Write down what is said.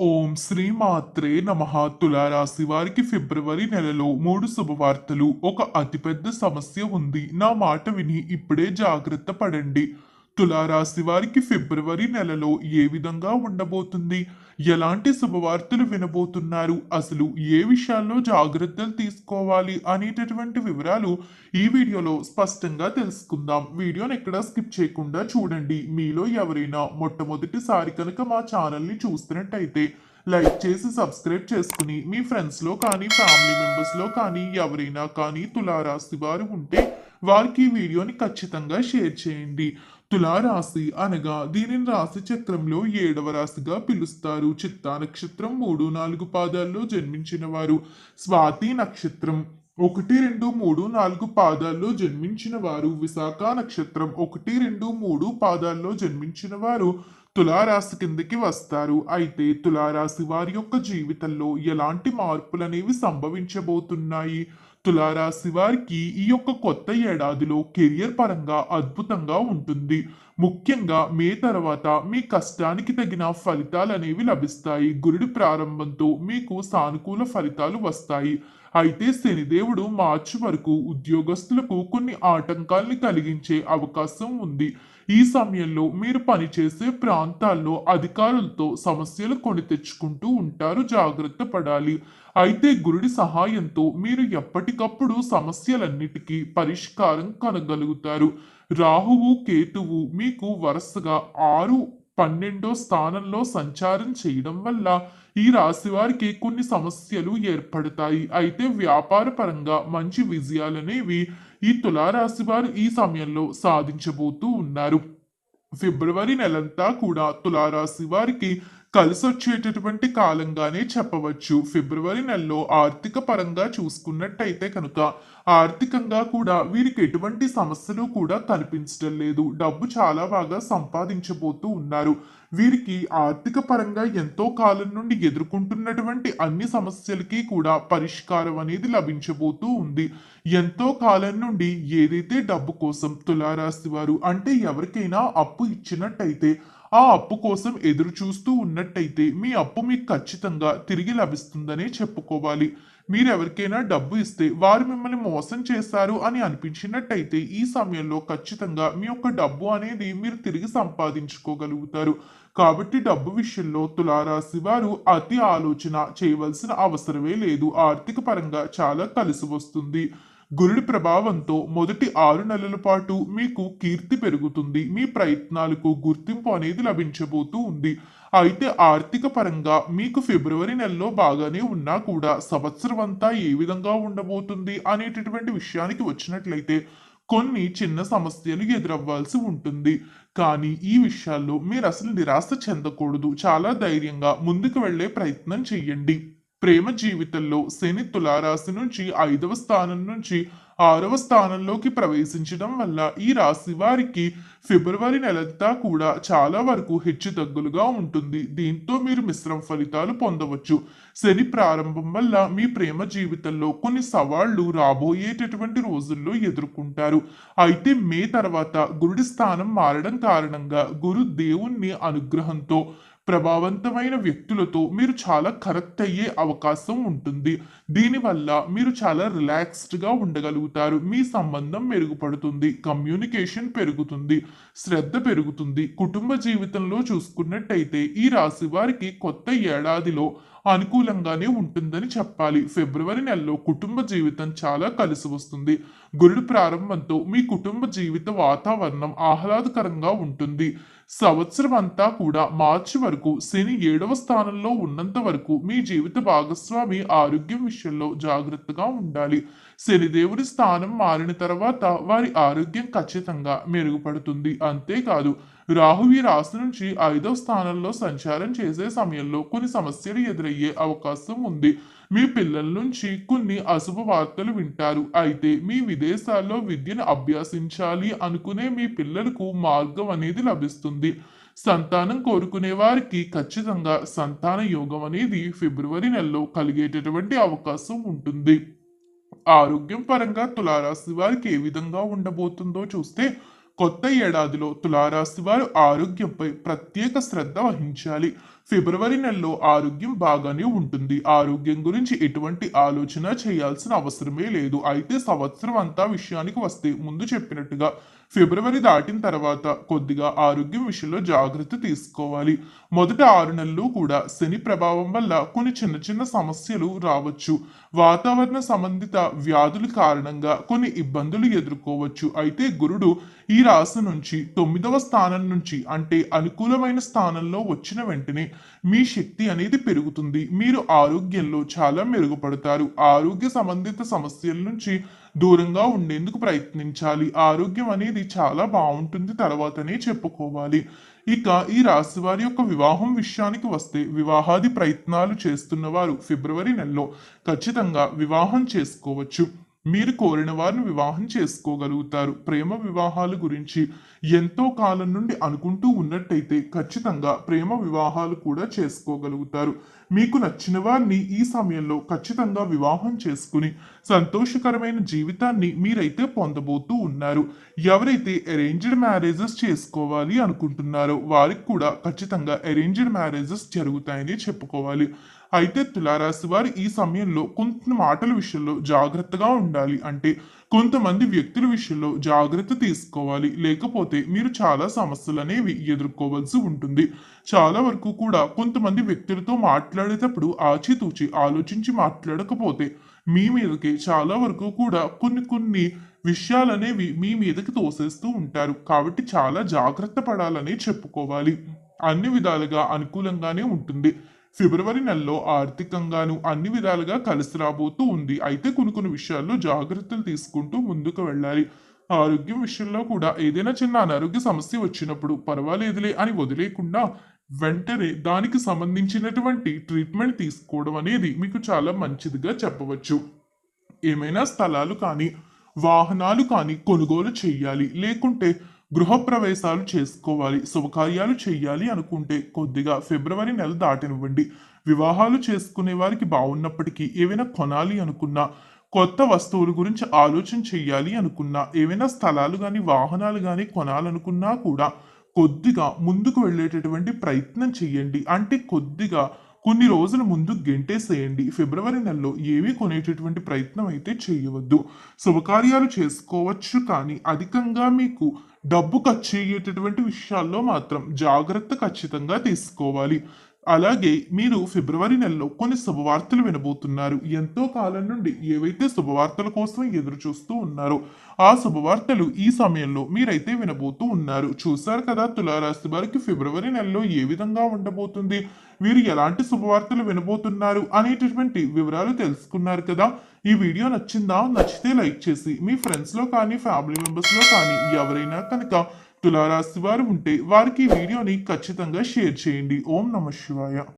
ఓం శ్రీ మాత్రే నమః. తులారాశి వారికి ఫిబ్రవరి నెలలో మూడు శుభవార్తలు. ఒక అతిపెద్ద సమస్య ఉంది. నా మాట విని ఇప్పుడే జాగ్రత్త పడండి. తులారాశి వారికి ఫిబ్రవరి నెలలో ఏ విధంగా ఉండబోతుంది? ఎలాంటి శుభవార్తలు వినబోతున్నారు? అసలు ఏ విషయాల్లో జాగ్రత్తలు తీసుకోవాలి అనేటటువంటి వివరాలు ఈ వీడియోలో స్పష్టంగా తెలుసుకుందాం. వీడియోని ఎక్కడ స్కిప్ చేయకుండా చూడండి. మీలో ఎవరైనా మొట్టమొదటిసారి కనుక మా ఛానల్ని చూస్తున్నట్టయితే లైక్ చేసి సబ్స్క్రైబ్ చేసుకుని మీ ఫ్రెండ్స్లో కానీ ఫ్యామిలీ మెంబర్స్లో కానీ ఎవరైనా కానీ తులారాశి వారు ఉంటే వారికి ఈ వీడియోని ఖచ్చితంగా షేర్ చేయండి. తులారాశి అనగా దీనిని రాశి చక్రంలో ఏడవ రాశిగా పిలుస్తారు. చిత్తా నక్షత్రం మూడు నాలుగు పాదాల్లో జన్మించిన వారు. స్వాతి నక్షత్రం ఒకటి రెండు మూడు నాలుగు పాదాల్లో జన్మించిన వారు. విశాఖ నక్షత్రం ఒకటి రెండు మూడు పాదాల్లో జన్మించిన వారు తులారాశి కిందకి వస్తారు. అయితే తులారాశి వారి యొక్క జీవితంలో ఎలాంటి మార్పులనేవి సంభవించబోతున్నాయి? తులారాశి వారికి ఈ యొక్క కొత్త ఏడాదిలో కెరియర్ పరంగా అద్భుతంగా ఉంటుంది. ముఖ్యంగా మే తర్వాత మీ కష్టానికి తగిన ఫలితాలు అనేవి లభిస్తాయి. గురుడి ప్రారంభంతో మీకు సానుకూల ఫలితాలు వస్తాయి. అయితే శనిదేవుడు మార్చి వరకు ఉద్యోగస్తులకు కొన్ని ఆటంకాల్ని కలిగించే అవకాశం ఉంది. ఈ సమయంలో మీరు పనిచేసే ప్రాంతాల్లో అధికారులతో సమస్యలు కొని తెచ్చుకుంటూ ఉంటారు. జాగ్రత్త పడాలి. అయితే గురుడి సహాయంతో మీరు ఎప్పటికప్పుడు సమస్యలన్నిటికీ పరిష్కారం కనగలుగుతారు. రాహువు కేతువు మీకు వరుసగా ఆరు పన్నెండో స్థానంలో సంచారం చేయడం వల్ల ఈ రాశి వారికి కొన్ని సమస్యలు ఏర్పడతాయి. అయితే వ్యాపార పరంగా మంచి విజయాలనేవి ఈ తులారాశి వారు ఈ సమయంలో సాధించబోతూ ఉన్నారు. ఫిబ్రవరి నెలంతా కూడా తులారాశి వారికి కలిసొచ్చేటటువంటి కాలంగానే చెప్పవచ్చు. ఫిబ్రవరి నెలలో ఆర్థిక పరంగా చూసుకున్నట్టయితే కనుక ఆర్థికంగా కూడా వీరికి ఎటువంటి సమస్యలు కూడా కనిపించడం లేదు. డబ్బు చాలా బాగా సంపాదించబోతూ ఉన్నారు. వీరికి ఆర్థిక పరంగా ఎంతో కాలం నుండి ఎదుర్కొంటున్నటువంటి అన్ని సమస్యలకి కూడా పరిష్కారం అనేది లభించబోతూ ఉంది. ఎంతో కాలం నుండి ఏదైతే డబ్బు కోసం తులారాశి వారు అంటే ఎవరికైనా అప్పు ఇచ్చినట్టయితే ఆ అప్పు కోసం ఎదురు చూస్తూ ఉన్నట్టయితే మీ అప్పు మీకు ఖచ్చితంగా తిరిగి లభిస్తుందనే చెప్పుకోవాలి. మీరు ఎవరికైనా డబ్బు ఇస్తే వారు మిమ్మల్ని మోసం చేశారు అని అనిపించినట్టయితే ఈ సమయంలో ఖచ్చితంగా మీ యొక్క డబ్బు అనేది మీరు తిరిగి సంపాదించుకోగలుగుతారు. కాబట్టి డబ్బు విషయంలో తులారాశి వారు అతి ఆలోచన చేయవలసిన అవసరమే లేదు. ఆర్థిక పరంగా చాలా కలిసి వస్తుంది. గురుడి ప్రభావంతో మొదటి ఆరు నెలల పాటు మీకు కీర్తి పెరుగుతుంది. మీ ప్రయత్నాలకు గుర్తింపు అనేది లభించబోతూ ఉంది. అయితే ఆర్థిక పరంగా మీకు ఫిబ్రవరి నెలలో బాగానే ఉన్నా కూడా సంవత్సరం అంతా ఏ విధంగా ఉండబోతుంది అనేటటువంటి విషయానికి వచ్చినట్లయితే కొన్ని చిన్న సమస్యలు ఎదురవ్వాల్సి ఉంటుంది. కానీ ఈ విషయాల్లో మీరు అసలు నిరాశ చెందకూడదు. చాలా ధైర్యంగా ముందుకు వెళ్ళే ప్రయత్నం చెయ్యండి ప్రేమ జీవితంలో శని తులారాశి నుంచి ఐదవ స్థానం నుంచి ఆరవ స్థానంలోకి ప్రవేశించడం వల్ల ఈ రాశి వారికి ఫిబ్రవరి నెలంతా కూడా చాలా వరకు హెచ్చుతగ్గులుగా ఉంటుంది. దీంతో మీరు మిశ్రమ ఫలితాలు పొందవచ్చు. శని ప్రారంభం వల్ల మీ ప్రేమ జీవితంలో కొన్ని సవాళ్ళు రాబోయేటటువంటి రోజుల్లో ఎదుర్కొంటారు. అయితే మే తర్వాత గురుడి స్థానం మారడం కారణంగా గురు దేవుణ్ణి అనుగ్రహంతో ప్రభావవంతమైన వ్యక్తులతో మీరు చాలా కరెక్ట్ అయ్యే అవకాశం ఉంటుంది. దీనివల్ల మీరు చాలా రిలాక్స్డ్గా ఉండగలుగుతారు. మీ సంబంధం మెరుగుపడుతుంది. కమ్యూనికేషన్ పెరుగుతుంది. శ్రద్ధ పెరుగుతుంది. కుటుంబ జీవితంలో చూసుకున్నట్టయితే ఈ రాశి వారికి కొత్త ఏడాదిలో అనుకూలంగానే ఉంటుందని చెప్పాలి. ఫిబ్రవరి నెలలో కుటుంబ జీవితం చాలా కలిసి వస్తుంది. గురుడు ప్రారంభంతో మీ కుటుంబ జీవిత వాతావరణం ఆహ్లాదకరంగా ఉంటుంది. సంవత్సరం అంతా కూడా మార్చి వరకు శని ఏడవ స్థానంలో ఉన్నంత వరకు మీ జీవిత భాగస్వామి ఆరోగ్యం విషయంలో జాగ్రత్తగా ఉండాలి. శనిదేవుడి స్థానం మారిన తర్వాత వారి ఆరోగ్యం ఖచ్చితంగా మెరుగుపడుతుంది. అంతేకాదు రాహు ఈ రాశి నుంచి ఐదవ స్థానంలో సంచారం చేసే సమయంలో కొన్ని సమస్యలు ఎదురయ్యే అవకాశం ఉంది. మీ పిల్లల నుంచి కొన్ని అశుభ వార్తలు వింటారు. అయితే మీ విదేశాల్లో విద్యను అభ్యసించాలి అనుకునే మీ పిల్లలకు మార్గం అనేది లభిస్తుంది. సంతానం కోరుకునే వారికి ఖచ్చితంగా సంతాన యోగం అనేది ఫిబ్రవరి నెలలో కలిగేటటువంటి అవకాశం ఉంటుంది. ఆరోగ్యం పరంగా తులారాశి వారికి ఏ విధంగా ఉండబోతుందో చూస్తే కొత్త ఏడాదిలో తులారాశి వారు ఆరోగ్యంపై ప్రత్యేక శ్రద్ధ వహించాలి. ఫిబ్రవరి నెలలో ఆరోగ్యం బాగానే ఉంటుంది. ఆరోగ్యం గురించి ఎటువంటి ఆలోచన చేయాల్సిన అవసరమే లేదు. అయితే సంవత్సరం అంతా విషయానికి వస్తే ముందు చెప్పినట్టుగా ఫిబ్రవరి దాటిన తర్వాత కొద్దిగా ఆరోగ్యం విషయంలో జాగ్రత్త తీసుకోవాలి. మొదట ఆరు నెలలు కూడా శని ప్రభావం వల్ల కొన్ని చిన్న చిన్న సమస్యలు రావచ్చు. వాతావరణ సంబంధిత వ్యాధుల కారణంగా కొన్ని ఇబ్బందులు ఎదుర్కోవచ్చు. అయితే గురుడు ఈ రాశి నుంచి తొమ్మిదవ స్థానం నుంచి అంటే అనుకూలమైన స్థానంలో వచ్చిన వెంటనే మీ శక్తి అనేది పెరుగుతుంది. మీరు ఆరోగ్యంలో చాలా మెరుగుపడతారు. ఆరోగ్య సంబంధిత సమస్యల నుంచి దూరంగా ఉండేందుకు ప్రయత్నించాలి. ఆరోగ్యం అనేది చాలా బాగుంటుంది. తర్వాతనే చెప్పుకోవాలి. ఇక ఈ రాశి వారి యొక్క వివాహం విషయానికి వస్తే వివాహాది ప్రయత్నాలు చేస్తున్న వారు ఫిబ్రవరి నెలలో ఖచ్చితంగా వివాహం చేసుకోవచ్చు. మీరు కోరిన వారిని వివాహం చేసుకోగలుగుతారు. ప్రేమ వివాహాల గురించి ఎంతో కాలం నుండి అనుకుంటూ ఉన్నట్టయితే ఖచ్చితంగా ప్రేమ వివాహాలు కూడా చేసుకోగలుగుతారు. మీకు నచ్చిన వారిని ఈ సమయంలో ఖచ్చితంగా వివాహం చేసుకుని సంతోషకరమైన జీవితాన్ని మీరైతే పొందబోతూ ఉన్నారు. ఎవరైతే అరేంజ్డ్ మ్యారేజెస్ చేసుకోవాలి అనుకుంటున్నారో వారికి కూడా ఖచ్చితంగా అరేంజ్డ్ మ్యారేజెస్ జరుగుతాయని చెప్పుకోవాలి. అయితే తులారాశి వారు ఈ సమయంలో కొంత మాటల విషయంలో జాగ్రత్తగా ఉండాలి. అంటే కొంతమంది వ్యక్తుల విషయంలో జాగ్రత్త తీసుకోవాలి. లేకపోతే మీరు చాలా సమస్యలు అనేవి ఎదుర్కోవాల్సి ఉంటుంది. చాలా వరకు కూడా కొంతమంది వ్యక్తులతో మాట్లాడేటప్పుడు ఆచితూచి ఆలోచించి మాట్లాడకపోతే మీ మీదకి చాలా వరకు కూడా కొన్ని కొన్ని విషయాలు అనేవి మీ మీదకి తోసేస్తూ ఉంటారు. కాబట్టి చాలా జాగ్రత్త పడాలని చెప్పుకోవాలి. అన్ని విధాలుగా అనుకూలంగానే ఉంటుంది. ఫిబ్రవరి నెలలో ఆర్థికంగాను అన్ని విధాలుగా కలిసి రాబోతూ ఉంది. అయితే కొన్ని కొన్ని విషయాల్లో జాగ్రత్తలు తీసుకుంటూ ముందుకు వెళ్ళాలి. ఆరోగ్యం విషయంలో కూడా ఏదైనా చిన్న అనారోగ్య సమస్య వచ్చినప్పుడు పర్వాలేదులే అని వదిలేకుండా వెంటనే దానికి సంబంధించినటువంటి ట్రీట్మెంట్ తీసుకోవడం అనేది మీకు చాలా మంచిదిగా చెప్పవచ్చు. ఏమైనా స్థలాలు కానీ వాహనాలు కానీ కొనుగోలు చేయాలి. లేకుంటే గృహప్రవేశాలు చేసుకోవాలి శుభకార్యాలు చేయాలి అనుకుంటే కొద్దిగా ఫిబ్రవరి నెల దాటినివ్వండి. వివాహాలు చేసుకునే వారికి బాగున్నప్పటికీ ఏవైనా కొనాలి అనుకున్నా కొత్త వస్తువుల గురించి ఆలోచన చేయాలి అనుకున్నా ఏవైనా స్థలాలు కానీ వాహనాలు కానీ కొనాలనుకున్నా కూడా కొద్దిగా ముందుకు వెళ్ళేటటువంటి ప్రయత్నం చేయండి అంటే కొద్దిగా కొన్ని రోజుల ముందు గెంటేసేయండి. ఫిబ్రవరి నెలలో ఏమీ కొనేటటువంటి ప్రయత్నం అయితే చేయవద్దు శుభకార్యాలు చేసుకోవచ్చు కానీ అధికంగా మీకు డబ్బు ఖర్చు అయ్యేటటువంటి విషయాల్లో మాత్రం జాగ్రత్త ఖచ్చితంగా తీసుకోవాలి. అలాగే మీరు ఫిబ్రవరి నెలలో కొన్ని శుభవార్తలు వినబోతున్నారు. ఎంతో కాలం నుండి ఏవైతే శుభవార్తల కోసం ఎదురు చూస్తూ ఉన్నారో ఆ శుభవార్తలు ఈ సమయంలో మీరైతే వినబోతూ ఉన్నారు. చూశారు కదా తులారాశి వారికి ఫిబ్రవరి నెలలో ఏ విధంగా ఉండబోతుంది? వీరు ఎలాంటి శుభవార్తలు వినబోతున్నారు అనేటటువంటి వివరాలు తెలుసుకున్నారు కదా. ఈ వీడియో నచ్చిందా? నచ్చితే లైక్ చేసి మీ ఫ్రెండ్స్లో కానీ ఫ్యామిలీ మెంబర్స్లో కానీ ఎవరైనా కనుక తులారాశి వారు ఉంటే వారికి ఈ వీడియోని ఖచ్చితంగా షేర్ చేయండి. ఓం నమ శివాయ.